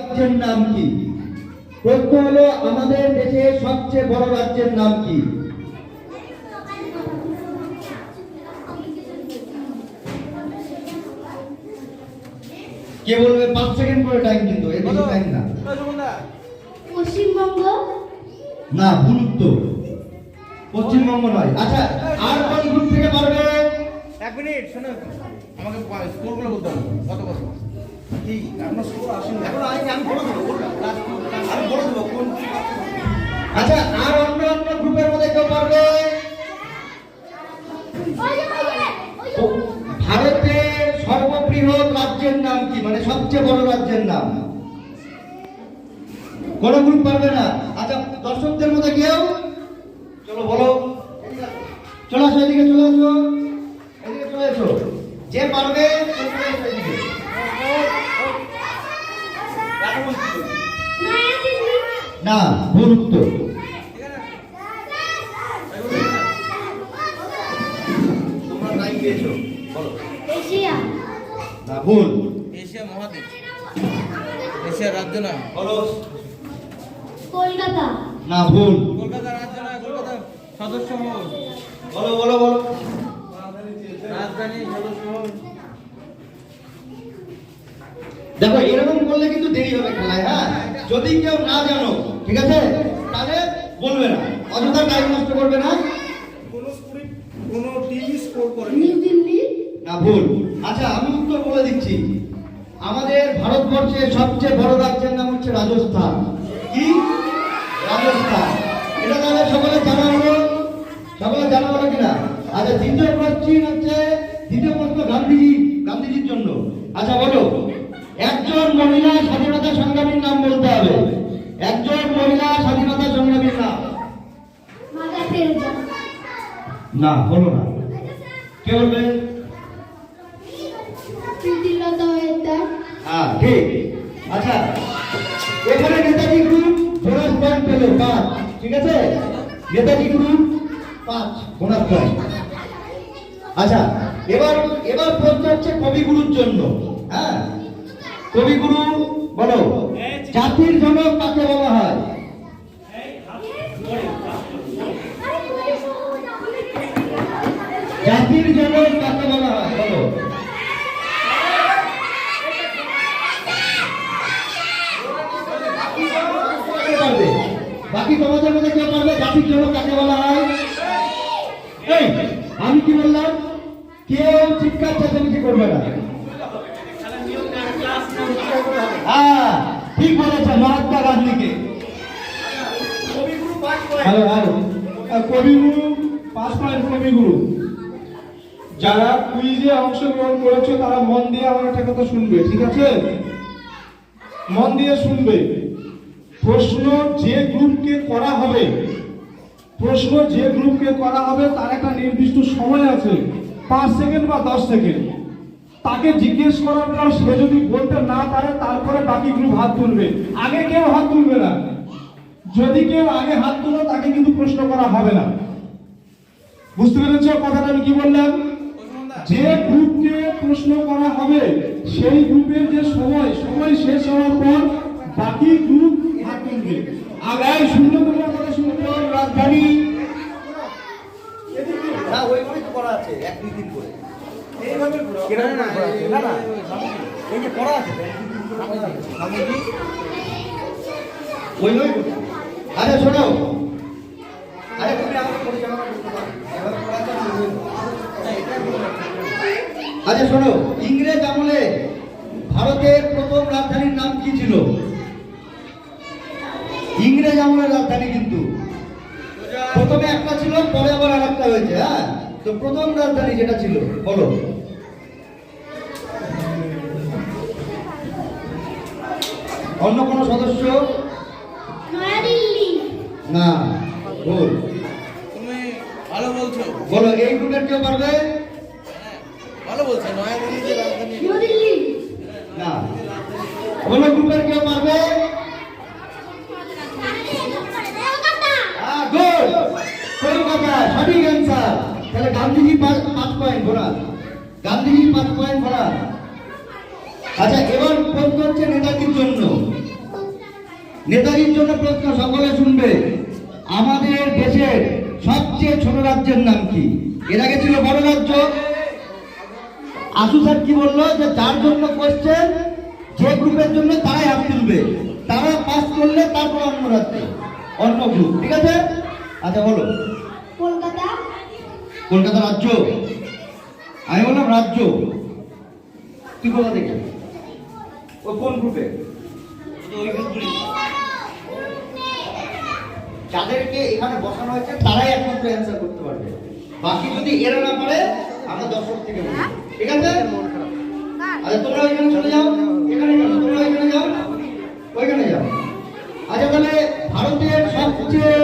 রাজ্যের নাম কি? প্রশ্ন হলো আমাদের দেশে সবচেয়ে বড় রাজ্যের নাম কি? কে বলবে? পাঁচ সেকেন্ড করে টাইম কিন্তু এর বেশি টাইম না। পশ্চিমবঙ্গ? না ভুল উত্তর। পশ্চিমবঙ্গ নয়। আচ্ছা আর কোন গ্রুপ থেকে পারবে? এক মিনিট শোনো আমাকে স্কোরগুলো বলতে হবে। কত কত আচ্ছা আর অন্য অন্য গ্রুপের মধ্যে কেউ পারবে? ভারতের সর্ববৃহৎ রাজ্যের নাম কি? মানে সবচেয়ে বড় রাজ্যের নাম? কোন গ্রুপ পারবে না? আচ্ছা দর্শকদের মধ্যে কেউ? চলো বলো। চলে আসো, এদিকে চলে আসো। এদিকে চলে আসো যে পারবে সে চলে আসো এদিকে। না ভুল উত্তর এশিয়া। না ভুল। এশিয়া মহাদেশ এশিয়ার রাজ্য না? বলো। কলকাতা। না ভুল। কলকাতা রাজ্য না কলকাতা সদস্য বলো বলো বলো। রাজধানী সদস্য দেখো এরকম করলে কিন্তু দেরি হবে খেলায় হ্যাঁ? যদি কেউ না জানো ঠিক আছে? তাহলে বলবে না। অযথা টাইম নষ্ট করবে না। কোন স্কুলে কোন টিম স্কোর করেনি। নিউ দিল্লি? না ভুল। আচ্ছা আমি উত্তর বলে দিচ্ছি। আমাদের ভারতবর্ষের সবচেয়ে বড় রাজ্যের নাম হচ্ছে রাজস্থান। কি? রাজস্থান। এটা তাহলে সকলে জানা হলো? সকলে জানা হলো কিনা? আচ্ছা দ্বিতীয় প্রশ্ন হচ্ছে দ্বিতীয় প্রশ্ন গান্ধীজি গান্ধীজির জন্য। আচ্ছা বলো। একজন মহিলা স্বাধীনতা সংগ্রামীর নাম বলতে হবে। একজন মহিলা স্বাধীনতা সংগ্রামীর নাম না বলো না। কে বলবে? হ্যাঁ ঠিক। আচ্ছা এখানে নেতাজি গ্রুপ বোনাস পয়েন্ট পেল পাঁচ ঠিক আছে? নেতাজি গ্রুপ পাঁচ বোনাস পয়েন্ট। আচ্ছা এবার এবার প্রশ্ন হচ্ছে কবিগুরুর জন্য হ্যাঁ? কবিগুরু বলো। জাতির জনক কাকে বলা হয়? জাতির জনক কাকে বলা হয়? বলো। বাকি তোমাদের মধ্যে কেউ পারবে? জাতির জন্য কাকে বলা হয়? আমি কি বললাম? কেউ চিৎকার চেঁচামেচি করবে না হ্যাঁ ঠিক বলেছে মহাত্মা গান্ধীকে হ্যালো হ্যালো কবিগুরু পাঁচ পয়েন্ট কবিগুরু। যারা কুইজে অংশগ্রহণ করেছে, তারা মন দিয়ে আমার একটা কথা শুনবে, ঠিক আছে? মন দিয়ে শুনবে। প্রশ্ন যে গ্রুপকে করা হবে, প্রশ্ন যে গ্রুপকে করা হবে, তার একটা নির্দিষ্ট সময় আছে। পাঁচ সেকেন্ড বা দশ সেকেন্ড। তাকে জিজ্ঞেস করার পর সে যদি বলতে না পারে, তারপরে বাকি গ্রুপ হাত তুলবে। আগে কেউ হাত তুলবে না। যদি কেউ আগে হাত তুলো তাকে কিন্তু প্রশ্ন করা হবে না। বুঝতে পেরেছ কথাটা আমি কি বললাম? যে গ্রুপকে প্রশ্ন করা হবে সেই গ্রুপের যে সময় সময় শেষ হওয়ার পর বাকি গ্রুপ হাত তুলবে। আগায় শূন্য তোমার কথা শুনতে রাজধানী। করা আছে এক দুই দিন করে। এইভাবে? না, না। এই যে করা আছে ওই ওই আরে শোনো। আরে তুমি আচ্ছা শোনো, ইংরেজ আমলে ভারতের প্রথম রাজধানীর নাম কি ছিল? ইংরেজ আমলের রাজধানী কিন্তু। প্রথমে একটা ছিল, পরে আবার আর একটা হয়েছে হ্যাঁ? তো প্রথম রাজধানী যেটা ছিল, বলো। অন্য কোনো সদস্য? না ভুল। তুমি ভালো বলছো। বলো এই গ্রুপের কেউ পারবে? হ্যাঁ, ভালো বলছো নয়াদিল্লি যে রাজধানী। নিউ না। কোন গ্রুপের কেউ পারবে? হ্যাঁ গুড কলকাতা সঠিক অ্যান্সার তাহলে গান্ধীজি পাঁচ পাঁচ পয়েন্ট বোনাস গান্ধীজি পাঁচ পয়েন্ট বোনাস আচ্ছা এবার প্রশ্ন হচ্ছে নেতাজির জন্য। নেতাজির জন্য প্রশ্ন সকলে শুনবে। আমাদের দেশের সবচেয়ে ছোট রাজ্যের নাম কি? এর আগে ছিল বড় রাজ্য। আশু স্যার কি বলল যে যার জন্য কোশ্চেন যে গ্রুপের জন্য তারাই হাত তুলবে। তারা পাস করলে তারপর অন্য রাজ্য অন্য গ্রুপ ঠিক আছে? আচ্ছা বলো। কলকাতা? কলকাতা রাজ্য। আমি বললাম রাজ্য। তুই কোথা থেকে ও কোন গ্রুপে যাদেরকে এখানে বসানো হয়েছে, তারাই একমাত্র অ্যান্সার করতে পারবে। বাকি যদি এরা না পারে, আমরা দর্শক থেকে বলব। ঠিক আছে? আচ্ছা তোমরা ওইখানে চলে যাও। এখানে কেন? তোমরা ওইখানে যাও। ওইখানে যাও। আচ্ছা তাহলে ভারতের সবচেয়ে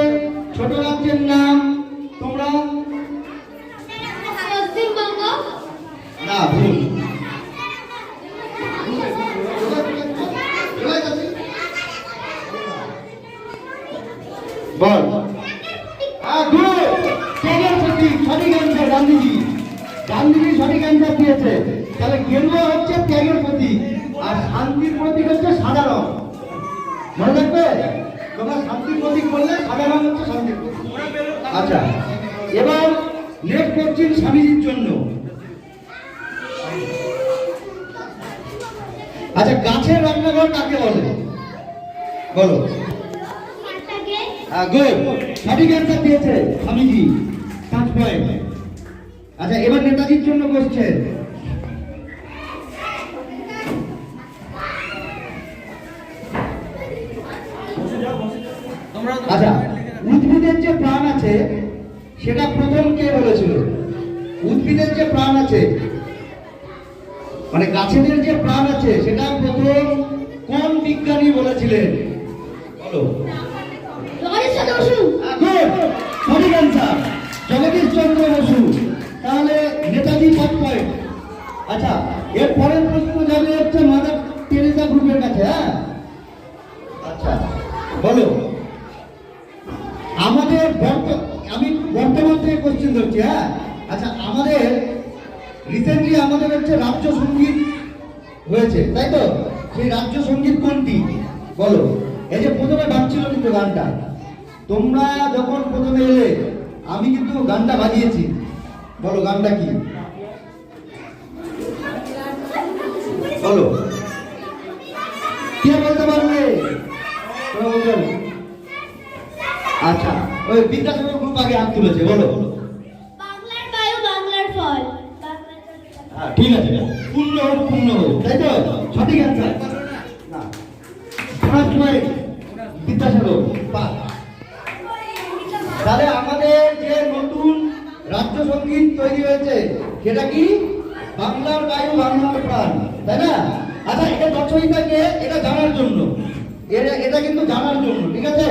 ছোট রাজ্যের নাম তোমরা পশ্চিমবঙ্গ না ভুল বল আ গুড ত্যাগের প্রতীক সঠিক অ্যান্সার গান্ধীজি গান্ধীজি সঠিক অ্যান্সার দিয়েছে তাহলে গেরুয়া হচ্ছে ত্যাগের প্রতীক আর শান্তির প্রতীক হচ্ছে সাদা রং মনে রাখবে তোমরা শান্তির প্রতীক বললে সাদা রং হচ্ছে শান্তির প্রতীক আচ্ছা এবার নেক্সট কোশ্চিন স্বামীজির জন্য আচ্ছা গাছের রান্নাঘর কাকে বলে? বলো। গুড সঠিক অ্যান্সার দিয়েছে স্বামীজি। পাঁচ পয়েন্ট আচ্ছা এবার নেতাজির জন্য কোশ্চেন আচ্ছা উদ্ভিদের যে প্রাণ আছে সেটা প্রথম কে বলেছিল? উদ্ভিদের যে প্রাণ আছে মানে গাছেদের যে প্রাণ আছে সেটা প্রথম কোন বিজ্ঞানী বলেছিলেন? বলো। সঠিক অ্যান্সার জগদীশ চন্দ্র বসু। তাহলে নেতাজি পাঁচ পয়েন্ট আচ্ছা এর পরের প্রশ্ন যাবে হচ্ছে মাদার টেরেসা গ্রুপের কাছে হ্যাঁ আচ্ছা বলো আমাদের বর্ত- আমি বর্তমান থেকে কোশ্চেন ধরছি হ্যাঁ আচ্ছা আমাদের রিসেন্টলি আমাদের হচ্ছে রাজ্য সংগীত হয়েছে তাই তো? সেই রাজ্য সংগীত কোনটি? বলো। এই যে প্রথমে বাজছিল কিন্তু গানটা। তোমরা যখন প্রথমে এলে আমি কিন্তু গানটা বাজিয়েছি। বলো গানটা কি? বলো। কে বলতে পারবে? আচ্ছা ওই বিদ্যাসাগর গ্রুপ আগে হাত তুলেছে বলো। বাংলার বায়ু বাংলার ফল। হ্যাঁ, ঠিক আছে পূর্ণ হোক পূর্ণ হোক তাই তাহলে আমাদের যে নতুন রাজ্য সংগীত তৈরি হয়েছে, সেটা কি? বাংলার বায়ু, বাংলার প্রাণ, তাই না? আচ্ছা এটা রচয়িতাকে এটা জানার জন্য। এটা এটা কিন্তু জানার জন্য, ঠিক আছে?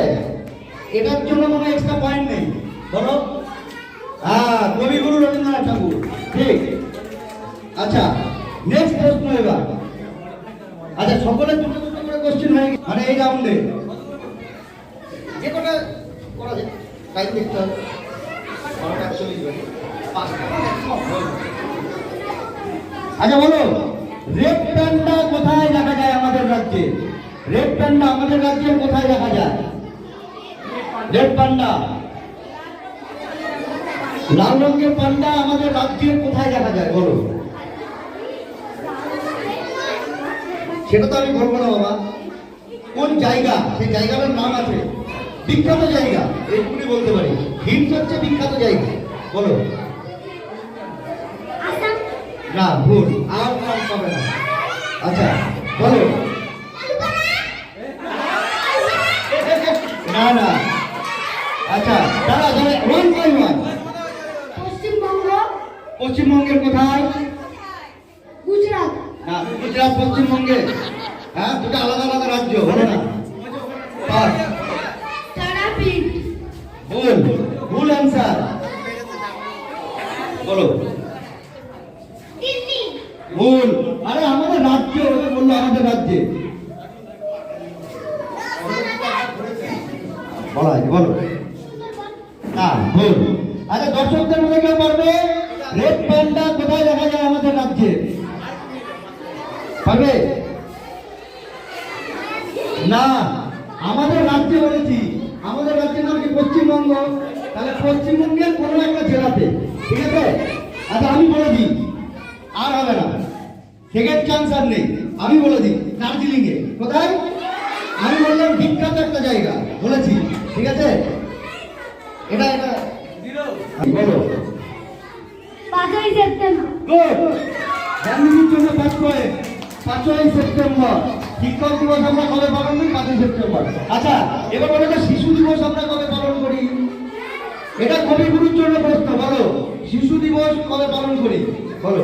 এটার জন্য কোনো এক্সট্রা পয়েন্ট নেই। বলো। হ্যাঁ কবিগুরু রবীন্দ্রনাথ ঠাকুর, ঠিক। আচ্ছা নেক্সট প্রশ্ন এবার আচ্ছা সকলে দুটো দুটো করে কোশ্চেন হয়ে মানে যে কটা করা যায়। টাইম দেখতে হবে বারোটা একচল্লিশ বাজে পাঁচটা maximum যাবে। আচ্ছা বলো রেড প্যান্ডা কোথায় দেখা যায় আমাদের রাজ্যে? রেড প্যান্ডা আমাদের রাজ্যে কোথায় দেখা যায়? রেড পান্ডা লাল রঙের পান্ডা আমাদের রাজ্যে কোথায় দেখা যায় বলো? সেটা তো আমি বলব না বাবা। কোন জায়গা? সেই জায়গাটার নাম আছে। বিখ্যাত জায়গা। এইটুকুনি বলতে পারি। হিন্স হচ্ছে বিখ্যাত জায়গা। বলো। না ভুল। আর নাম পাবে না। আচ্ছা বলো। না না। আচ্ছা দাঁড়া দাঁড়া ওয়ান বাই ওয়ান পশ্চিমবঙ্গ? পশ্চিমবঙ্গের কোথায়? গুজরাট। না গুজরাট পশ্চিমবঙ্গে। হ্যাঁ দুটো আলাদা আলাদা রাজ্য হলো না। ভুল ভুল অ্যান্সার বলো। ভুল। আরে আমাদের রাজ্য ওটা বলল আমাদের রাজ্যে। বলা আছে বলো। না ভুল। আচ্ছা দর্শকদের মধ্যে কেউ পারবে রেড প্যান্ডা কোথায় দেখা যায় আমাদের রাজ্যে পারবে না আমাদের রাজ্যে বলেছি আমাদের রাজ্যের নাম কি পশ্চিমবঙ্গ তাহলে পশ্চিমবঙ্গের কোনো একটা জেলাতে ঠিক আছে আচ্ছা আমি বলে দিই আর হবে না সেকেন্ড চান্স আর নেই আমি বলে দিই দার্জিলিং এ কোথায় আমি বললাম বিখ্যাত একটা জায়গা বলেছি ঠিক আছে এটা এটা। বলো পাঁচই সেপ্টেম্বর। গুড গান্ধীজির জন্য পাঁচ পয়েন্ট পাঁচই সেপ্টেম্বর। শিক্ষক দিবস আমরা কবে পালন করি? পাঁচই সেপ্টেম্বর। আচ্ছা এবার বলো তো শিশু দিবস আমরা কবে পালন করি? এটা কবিগুরুর জন্য প্রশ্ন বলো। শিশু দিবস কবে পালন করি? বলো।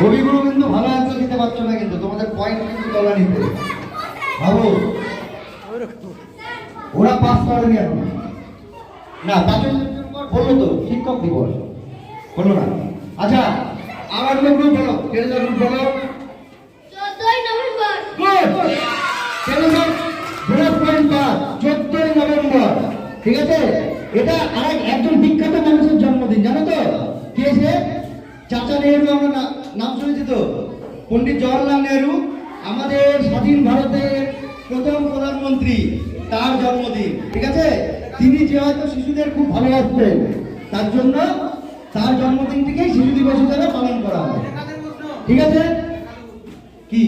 কবিগুরু কিন্তু ভালো অ্যান্সার দিতে পারছ না কিন্তু তোমাদের পয়েন্ট কিন্তু তোলা নিতে। ভাবো। ওরা পাস করেনি এখন না পাঁচই সেপ্টেম্বর বলল তো শিক্ষক দিবস। বলো না। আচ্ছা আমার গ্রুপ বলো গ্রুপ বলো চোদ্দই নভেম্বর। টেলিগ্রাম গ্রুপ পয়েন্ট চোদ্দই নভেম্বর। ঠিক আছে? এটা আরেক একজন বিখ্যাত মানুষের জন্মদিন জানো তো? কে সে? চাচা নেহরু আমরা নাম শুনেছি তো। পণ্ডিত জওয়াহরলাল নেহরু আমাদের স্বাধীন ভারতের প্রথম প্রধানমন্ত্রী। তার জন্মদিন ঠিক আছে? তিনি যে হয়তো শিশুদের খুব ভালোবাসতেন তার জন্য তার জন্মদিনটিকেই শিশু দিবস হিসেবে পালন করা হয়। ঠিক আছে? কি?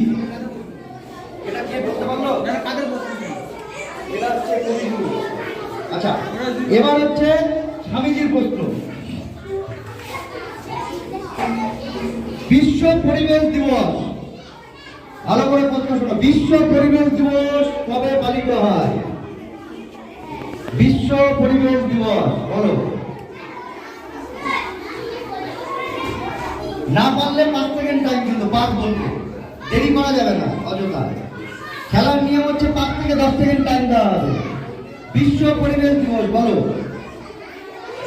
এটা কে বলতে পারল? কাদের এটা হচ্ছে কবিগুরু আচ্ছা এবার হচ্ছে স্বামীজির প্রশ্ন। বিশ্ব পরিবেশ দিবস। ভালো করে প্রশ্ন শোনো। বিশ্ব পরিবেশ দিবস কবে পালিত হয়? বিশ্ব পরিবেশ দিবস বলো। না পারলে পাঁচ সেকেন্ড টাইম কিন্তু পাঁচ বলবে। দেরি করা যাবে না অযথা। খেলার নিয়ম হচ্ছে পাঁচ থেকে দশ সেকেন্ড টাইম দেওয়া হবে। বিশ্ব পরিবেশ দিবস বলো।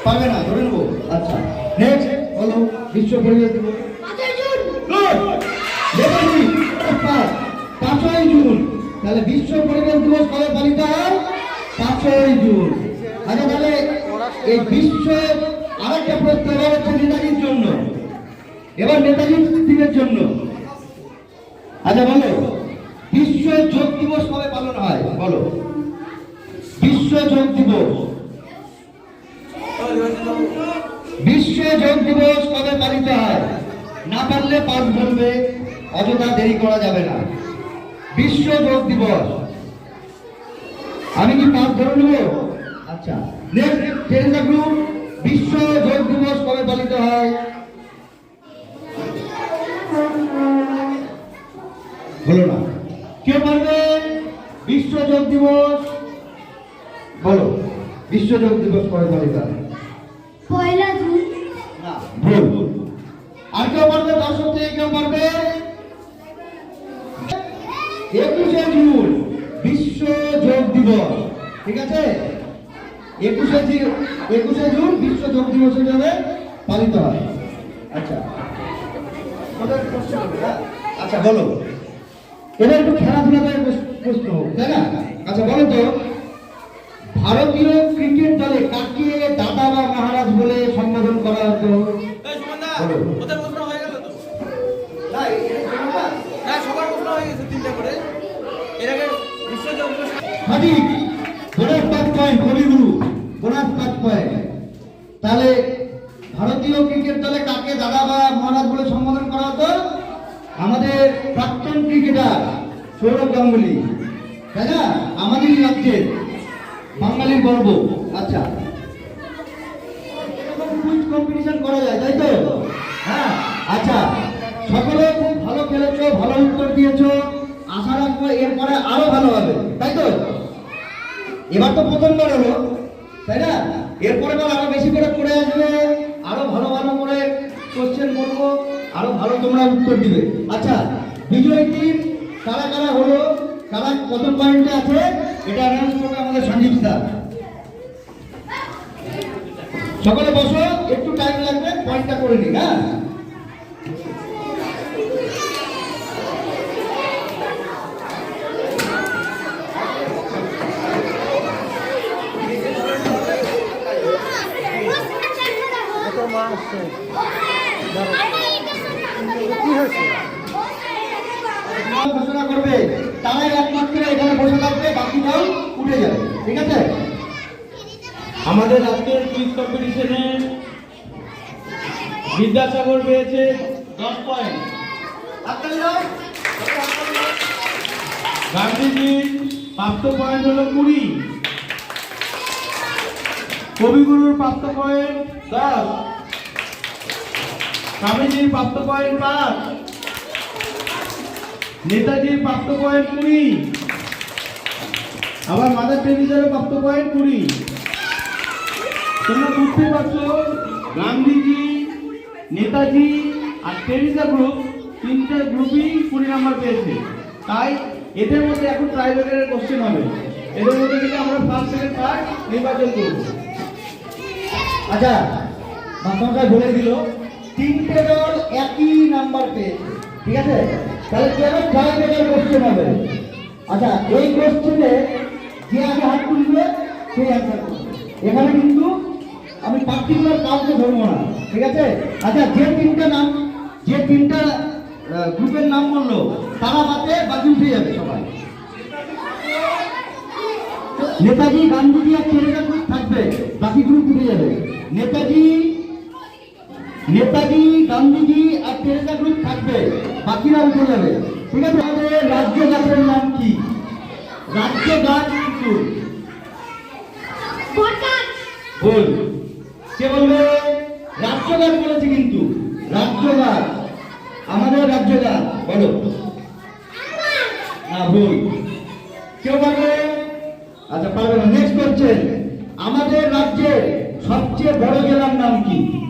পারবে না ধরে নেব। আচ্ছা নেক্সট বলো বিশ্ব পরিবেশ দিবস। পাঁচই জুন। তাহলে বিশ্ব পরিবেশ দিবস কবে পালিত হয়? পাঁচই জুন। আচ্ছা তাহলে এই বিশ্ব আরেকটা প্রশ্ন হচ্ছে নেতাজির জন্য। এবার নেতাজির দিনের জন্য। আচ্ছা বলো। বিশ্ব যোগ দিবস কবে পালন হয়? বলো। বিশ্ব যোগ দিবস। বিশ্ব যোগ দিবস কবে পালিত হয়? না পারলে পাঁচ বলবে, অযথা দেরি করা যাবে না। বিশ্ব যোগ দিবস। আমি কি পাঁচ ধরে নেব? আচ্ছা। নেক্সট টেরিজা গ্রুপ বিশ্ব যোগ দিবস কবে পালিত হয়? হলো না। কে পারবে? বিশ্ব যোগ দিবস? বলো বিশ্ব যোগ দিবস কবে পালিত হয়? পয়লা জুন। না ভুল। আর কেউ পারবে? দর্শক থেকে কেউ পারবে? একুশে জুন বিশ্ব যোগ দিবস। ঠিক আছে? একুশে একুশে জুন বিশ্ব যোগ দিবস হিসাবে পালিত হয়। আচ্ছা। হ্যাঁ? আচ্ছা বলো। এবার একটু খেলাধুলাতে প্রশ্ন তাই না? আচ্ছা বলো তো। ভারতীয় ক্রিকেট দলে কাকে দাদা বা মহারাজ বলে সম্বোধন করা হতো? এই সুমনদা, বলো। ওদের প্রশ্ন হয়ে গেল তো? না হ্যাঁ সবার প্রশ্ন হয়ে গেছে তিনটা করে। এর আগে বিশ্বযোগ দিবস সঠিক পয়েন্ট কবিগুরু। বোনাস পাঁচ তাহলে ভারতীয় ক্রিকেট দলে কাকে দাদা বা মহারাজ বলে সম্বোধন করা হতো? আমাদের প্রাক্তন ক্রিকেটার সৌরভ গাঙ্গুলি। তাই না? আমাদের রাজ্যের বাঙালির গর্ব। আচ্ছা। কুইজ কম্পিটিশন করা যায়, তাই তো? হ্যাঁ? আচ্ছা। সকলে খুব ভালো খেলেছো, ভালো উত্তর দিয়েছ। আশা রাখব এরপরে আরও ভালো হবে। তাই তো? এবার তো প্রথমবার হলো। তাই না? এরপরে আরও বেশি করে পড়ে আসবে। আরও ভালো ভালো করে কোশ্চেন করব। আরও ভালো তোমরা উত্তর দিবে। আচ্ছা বিজয় টিম কারা কারা হলো? কারা কত পয়েন্টে আছে? এটা অ্যানাউন্স করবে আমাদের সঞ্জীব স্যার। সকলে বসো, একটু টাইম লাগবে পয়েন্টটা করে নিন হ্যাঁ? ঘোষণা করবে তারাই একমাত্র এখানে বসে থাকবে বাকিটাও উঠে যাবে ঠিক আছে? আমাদের আজকের কুইজ কম্পিটিশনে বিদ্যাসাগর পেয়েছে দশ পয়েন্ট। গান্ধীজির প্রাপ্ত পয়েন্ট হলো কুড়ি। কবিগুরুর প্রাপ্ত পয়েন্ট দশ। স্বামীজির প্রাপ্ত পয়েন্ট পাঁচ নেতাজির প্রাপ্ত পয়েন্ট কুড়ি। আবার মাদার টেরিজারও প্রাপ্ত পয়েন্ট কুড়ি। তোমরা বুঝতে পারছ, গান্ধীজি, নেতাজি আর টেরিজা গ্রুপ তিনটে গ্রুপই কুড়ি নাম্বার পেয়েছে। তাই এদের মধ্যে এখন ট্রাইবেলের কোশ্চেন হবে। এদের মধ্যে থেকে আমরা ফার্স্ট সেকেন্ড থার্ড নির্বাচন করব। আচ্ছা মাস্টারমশাই বলে দিল তিনটে দল একই নাম্বার পেয়েছে, ঠিক আছে? তাহলে কেন ছয় পেজের কোশ্চেন হবে? আচ্ছা এই কোশ্চেনে যে আগে হাত তুলবে সেই অ্যান্সার এখানে কিন্তু আমি পার্টিকুলার কাউকে ধরবো না, ঠিক আছে? আচ্ছা যে তিনটা নাম, যে তিনটা গ্রুপের নাম বলল, তারা বাদে বাকি উঠে যাবে সবাই। নেতাজি, গান্ধীজি আর গ্রুপ থাকবে, বাকি গ্রুপ উঠে যাবে। নেতাজি নেতাজি গান্ধীজি আর টেরেসা গ্রুপ থাকবে বাকিরা উঠে যাবে। ঠিক আছে আমাদের রাজ্য গাছের নাম কি? রাজ্য গাছ বল। কে বলবে? রাজ্য গাছ বলেছে কিন্তু। রাজ্য গাছ। আমাদের রাজ্য গাছ। বলো। না ভুল। কেউ পারবে আচ্ছা পারবে না। নেক্সট কোশ্চেন আমাদের রাজ্যের সবচেয়ে বড় জেলার নাম কি?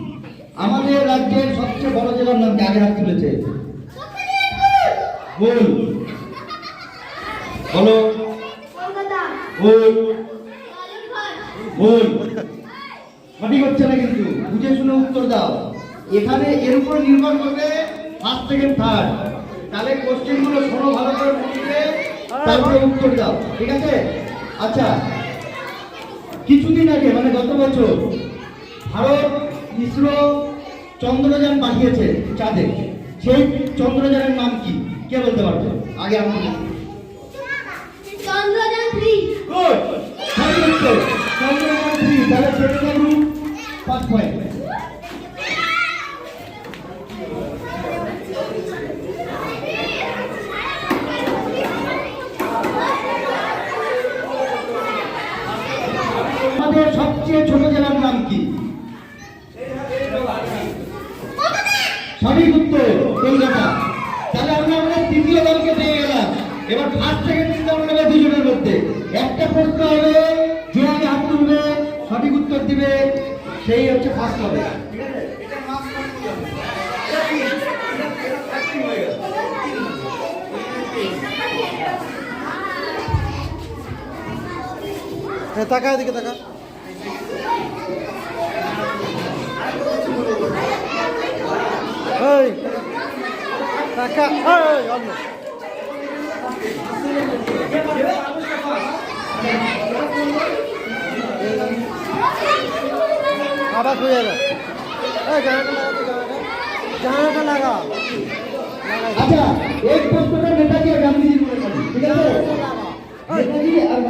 আমাদের রাজ্যের সবচেয়ে বড় জেলার নাম আগে হাত তুলেছে বল। বলো। ভুল সঠিক হচ্ছে না কিন্তু। বুঝে শুনে উত্তর দাও। এখানে এর উপর নির্ভর করবে ফার্স্ট সেকেন্ড থার্ড তাহলে কোশ্চেনগুলো শোনো ভালো করে মনে তারপরে উত্তর দাও। ঠিক আছে? আচ্ছা। কিছুদিন আগে মানে গত বছর, ভারত ইসরো চন্দ্রযান পাঠিয়েছে চাঁদে। সেই চন্দ্রযানের নাম কি? কে বলতে পারবে? আগে আমার। চন্দ্রযান থ্রি। গুড সঠিক চন্দ্রযান থ্রি তাহলে পাঁচ পয়েন্ট আমাদের সবচেয়ে ছোট জেলার নাম কি সঠিক উত্তর কলকাতা তাহলে আমরা আমাদের তৃতীয় দলকে পেয়ে গেলাম এবার ফার্স্ট সেকেন্ড চিন্তা আমরা নেব দুজনের মধ্যে প্রশ্ন হবে যে আগে হাত তুলবে, সঠিক উত্তর দিবে, সেই হচ্ছে ফার্স্ট হবে ঠিক আছে এটা মাস এটা কি? এটা acting গেল। টাকা এদিকে এই টাকা এই, অন্য আবার হয়ে যাবে জানাটা লাগা আচ্ছা এই প্রশ্নটা নেতাজি আর গান্ধীজির ঠিক আছে? নেতাজি আর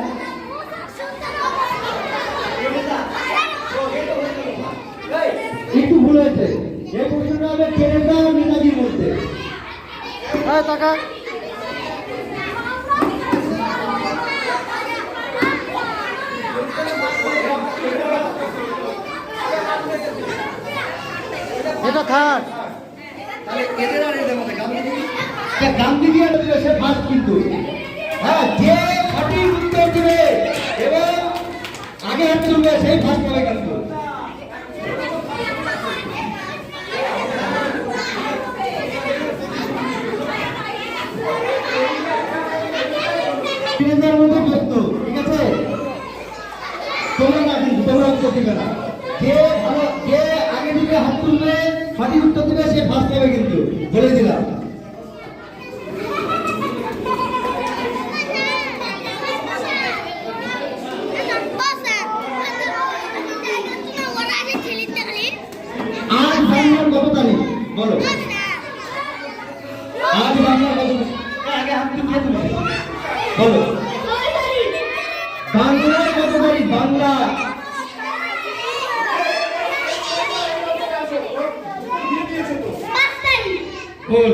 একটু ভুল হয়েছে। এই প্রশ্নটা হবে টেরেসা আর নেতাজির মধ্যে। এই টাকা এটা থাক। তাহলে এদের আর এদের মধ্যে গান্ধীজি সে ফার্স্ট কিন্তু হ্যাঁ যে সঠিক উত্তর দিবে এবং আগে হাত তুলবে সেই ফার্স্ট হবে কিন্তু তোমরা না কিন্তু তোমরা উত্তর না। যে ভালো যে আগে দিবে হাত তুলবে সঠিক উত্তর দিবে সে ফার্স্ট হবে কিন্তু। বলে দিলাম। বলো। আজ তারিখ? এ, আগে হাত বলো। তারিখ? বাংলা পাঁচ তারিখ বল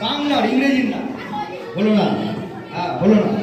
বাংলার ইংরেজির না হলো না। হ্যাঁ হলো না।